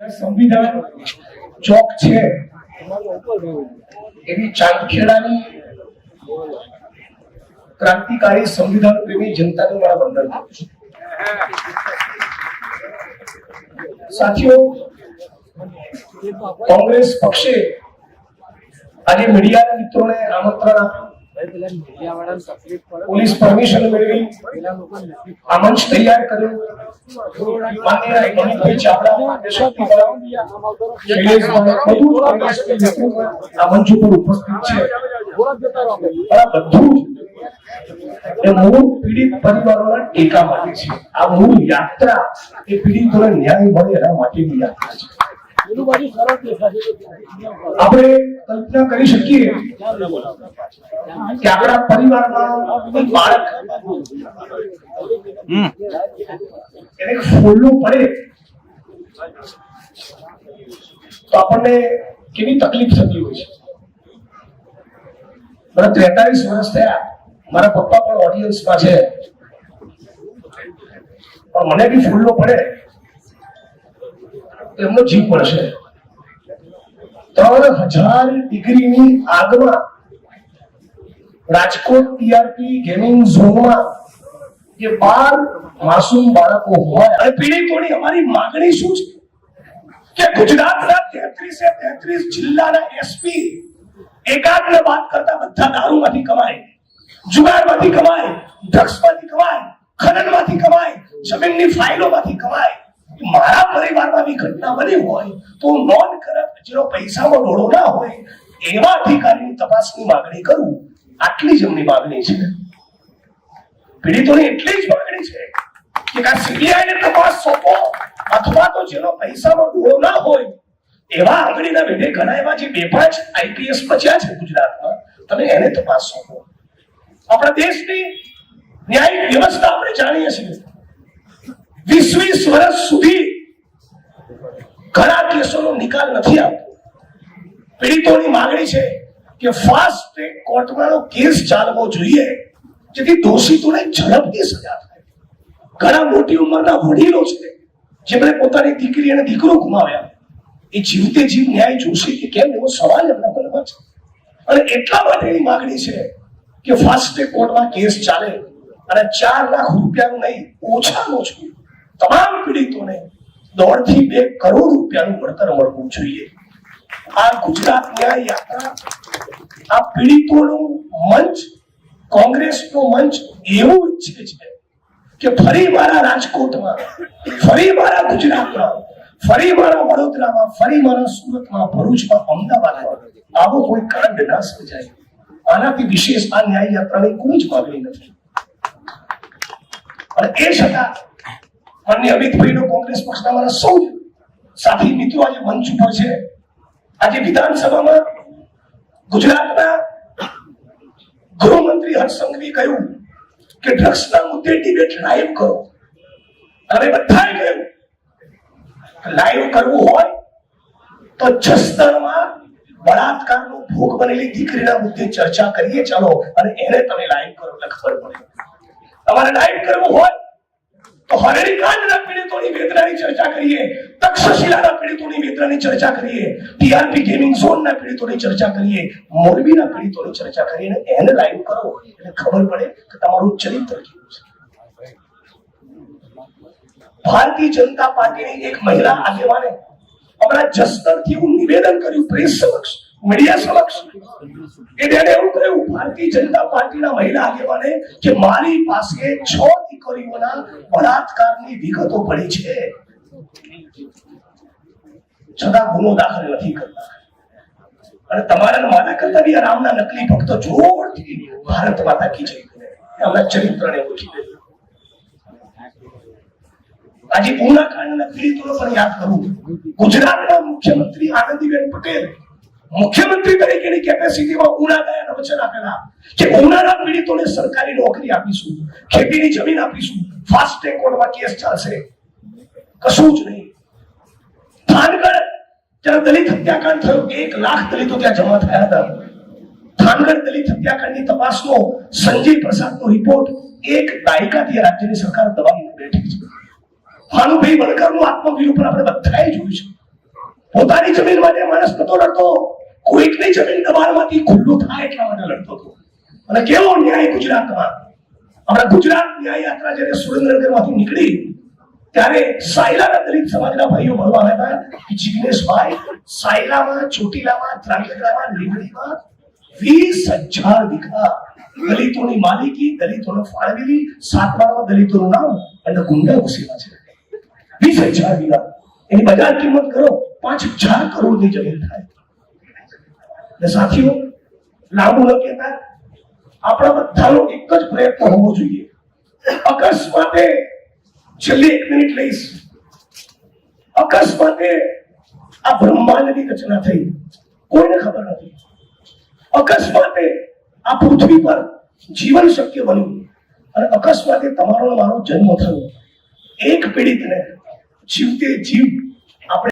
સંવિધાન ચોક છે. એવી ચાંદખેડાની ક્રાંતિકારી સંવિધાન પ્રેમી જનતાને મારા વંદન કરું છું. સાથીઓ, કોંગ્રેસ પક્ષે આજે મીડિયાના મિત્રોને આમંત્રણ આપ્યું. પોલીસ પરમિશન મેળવી. આ મંચ તૈયાર કર્યો. માન્ય અમિતભાઈ ચાવડા દેશભક્તિ બધું જ કોંગ્રેસના નેતૃત્વ આ મંચ ઉપર ઉપસ્થિત છે. બધું એ મૂળ પીડિત પરિવારોના ટેકા માટે છે. આ મૂળ યાત્રા એ પીડિતોને ન્યાય મળે એના માટેની યાત્રા છે. આપણે કલ્પના કરી શકીએ કે આપણા પરિવારમાં બાળક એને ફોલ્લું પડે તો આપણને કેવી તકલીફ થતી હોય છે? મને ત્રેતાલીસ વર્ષ થયા. મારા પપ્પા પણ ઓડિયન્સમાં છે. પણ મને બી ફૂલનો પડે. એમનો જીવ પડશે ત્રણ હજાર ડિગ્રીની આગમાં રાજકોટ ટીઆરપી ગેમિંગ ઝોનમાં જે બાર માસૂમ બાળકો હોય, અને પીડિતોની અમારી માંગણી શું છે? કે ગુજરાતના તેત્રીસે તેત્રીસ જિલ્લાના એસપી એકાદને વાત કરતા બધા દારૂમાંથી કમાય, જુગારમાંથી કમાય ડ્રગ્સમાંથી કમાય, ખનનમાંથી કમાય, જમીનની ફાઇલોમાંથી કમાય. મારા પરિવારમાં આવી ઘટના બની હોય તો નોન કરપ્ટ જેનો પૈસામાં ડોળો ના હોય, એવા અધિકારીની તપાસની માંગણી કરું. આટલી જ એમની માંગણી છે. પીડિતોની એટલી જ માંગણી છે કે આ સીબીઆઈને તપાસ સોંપો અથવા તો જેનો પૈસામાં ડોળો ના હોય, એવા આંગળીના વેઢે ઘણા એવા જે બે પાંચ આઈપીએસ બચ્યા છે ગુજરાતમાં, તમે એને તપાસ સોંપો. આપણા દેશની ન્યાયિક વ્યવસ્થા આપણે જાણીએ છીએ. વીસ વીસ વર્ષ સુધી ઘણા કેસોનો નિકાલ નથી આવતો. પીડિતોની માંગણી છે કે ફાસ્ટ ટ્રેક કોર્ટમાંનો કેસ ચાલવો જોઈએ, જેથી દોષિતોને ઝડપથી સજા થાય. ઘણા મોટી ઉંમરના વડીલો છે, જેમણે પોતાની દીકરી અને દીકરો ગુમાવ્યા. એ જીવતે જીવ ન્યાય જોશે કે કેમ એવો સવાલ એમના મનમાં છે. અને એટલા માટેની માંગણી છે કે ફાસ્ટ ટ્રેક કોર્ટમાં કેસ ચાલે અને ચાર લાખ રૂપિયાનું નહીં, ઓછામાં ઓછું તમામ પીડિતોને દોઢથી બે કરોડ રૂપિયાનું વળતર મળવું જોઈએ. આ ગુજરાત ન્યાય યાત્રા, આ પીડિતોનું મંચ, કોંગ્રેસનો મંચ એવું ઈચ્છે છે કે ફરી મારા રાજકોટમાં, ફરી મારા ગુજરાતમાં, ફરી મારા વડોદરામાં, ફરી મારા સુરતમાં, ભરૂચમાં, અમદાવાદમાં આવો કોઈ કાંડ ના સર્જાય આનાથી વિશેષ આ ન્યાય યાત્રાની કોઈ જ માગણી નથી. અને એ છતાં માન્ય અમિતભાઈનો કોંગ્રેસ પક્ષના મારા સૌ સાથી મિત્રો આજે મંચ ઉપર છે. આજે વિધાનસભામાં ગુજરાતના ગૃહમંત્રી હર્ષ સંઘવી કહ્યું કે ડ્રગ્સના મુદ્દે ડિબેટ લાઈવ કરો. અને બધાએ કહ્યું, લાઈવ કરવું હોય તો જસદણમાં બળાત્કારનો ભોગ બનેલી દીકરીના મુદ્દે ચર્ચા કરીએ, ચાલો, અને એને તમે લાઈવ કરો, એટલે ખબર પડે. તમારે લાઈવ કરવું હોય તો કાંડના પીડિતોની વેદનાની ચર્ચા કરીએ, તક્ષશિલાના પીડિતોની વેદનાની ચર્ચા કરીએ, ટીઆરપી ગેમિંગ ઝોનના પીડિતોની ચર્ચા કરીએ, મોરબીના પીડિતોની ચર્ચા કરીને એને લાઈવ કરો એટલે ખબર પડે કે તમારું ચરિત્ર કેવું છે. ભારતીય જનતા પાર્ટીની એક મહિલા આગેવાને હમણાં જસદણથી હું નિવેદન કર્યું પ્રેસ સમક્ષ, મીડિયા સમક્ષ તેને એવું કહ્યું, ભારતીય જનતા પાર્ટીના મહિલા આગેવાને કે મારી પાસે છ દીકરીઓના બળાત્કારની વિગતો પડી છે. છતાં ગુનો દાખલ નથી કરતા. અને તમારા મારા કરતા બી રામના નકલી ભક્તો જોરથી ભારત માતા કી જય એમના ચરિત્રને ઓછી દે આજે ઉના પીડિતોને પીડિતોનો પણ યાદ કરું. ગુજરાતના મુખ્યમંત્રી આનંદીબેન પટેલ મુખ્યમંત્રી તરીકેની કેપેસિટીમાં ઉના ગયા અને વચન આપેલા. કે ઉનાના પીડિતોને સરકારી નોકરી આપીશું, ખેતીની જમીન આપીશું. ફાસ્ટ ટ્રેક કોર્ટમાં કેસ ચાલશે. કશું જ નહીં. થાનગઢ, ત્યાં દલિત હત્યાકાંડ થયો. એક લાખ દલિતો ત્યાં જમા થયા હતા. થાનગઢ દલિત હત્યાકાંડની તપાસનો સંજય પ્રસાદનો રિપોર્ટ એક દાયકાથી રાજ્યની સરકાર દબાવીને બેઠી છે. ભાનુભાઈ વણકરનું આત્મવિરૂપણ આપણે બધાએ જોયું છે. પોતાની જમીન માટે માણસ નતો લડતો કોઈકની જમીન દબાણમાંથી ખુલ્લું થાય એટલા માટે લડતો હતો. અને કેવો ન્યાય ગુજરાતમાં આપણા ગુજરાત ન્યાય યાત્રા જ્યારે સુરેન્દ્રનગરમાંથી નીકળી, ત્યારે સાયલાના દલિત સમાજના ભાઈઓ મળવા હતા જિગ્નેશભાઈ સાયલામાં, ચોટીલામાં, ત્રાંગધ્રામાં લીમડીમાં વીસ હજાર વીઘા દલિતોની માલિકી, દલિતોને ફાળવેલી સાતમામાં દલિતોનું નામ અને ગુંડા ઘુસેલા છે. વીસ હજાર વીઘા. એની બજાર કિંમત કરો, પાંચ હજાર કરોડની જમીન થાય. ને સાથીઓ, લાંબુ ન આપણા બધાનો એક જ પ્રયત્ન હોવો જોઈએ. અકસ્માતે છેલ્લી એક મિનિટ લઈશ. અકસ્માતે આ બ્રહ્માંડની રચના થઈ. કોઈને ખબર નથી. અકસ્માતે આ પૃથ્વી પર જીવન શક્ય બન્યું. અને અકસ્માતે તમારો મારો જન્મ થયો. એક પીડિતને જીવતે જીવ આપણે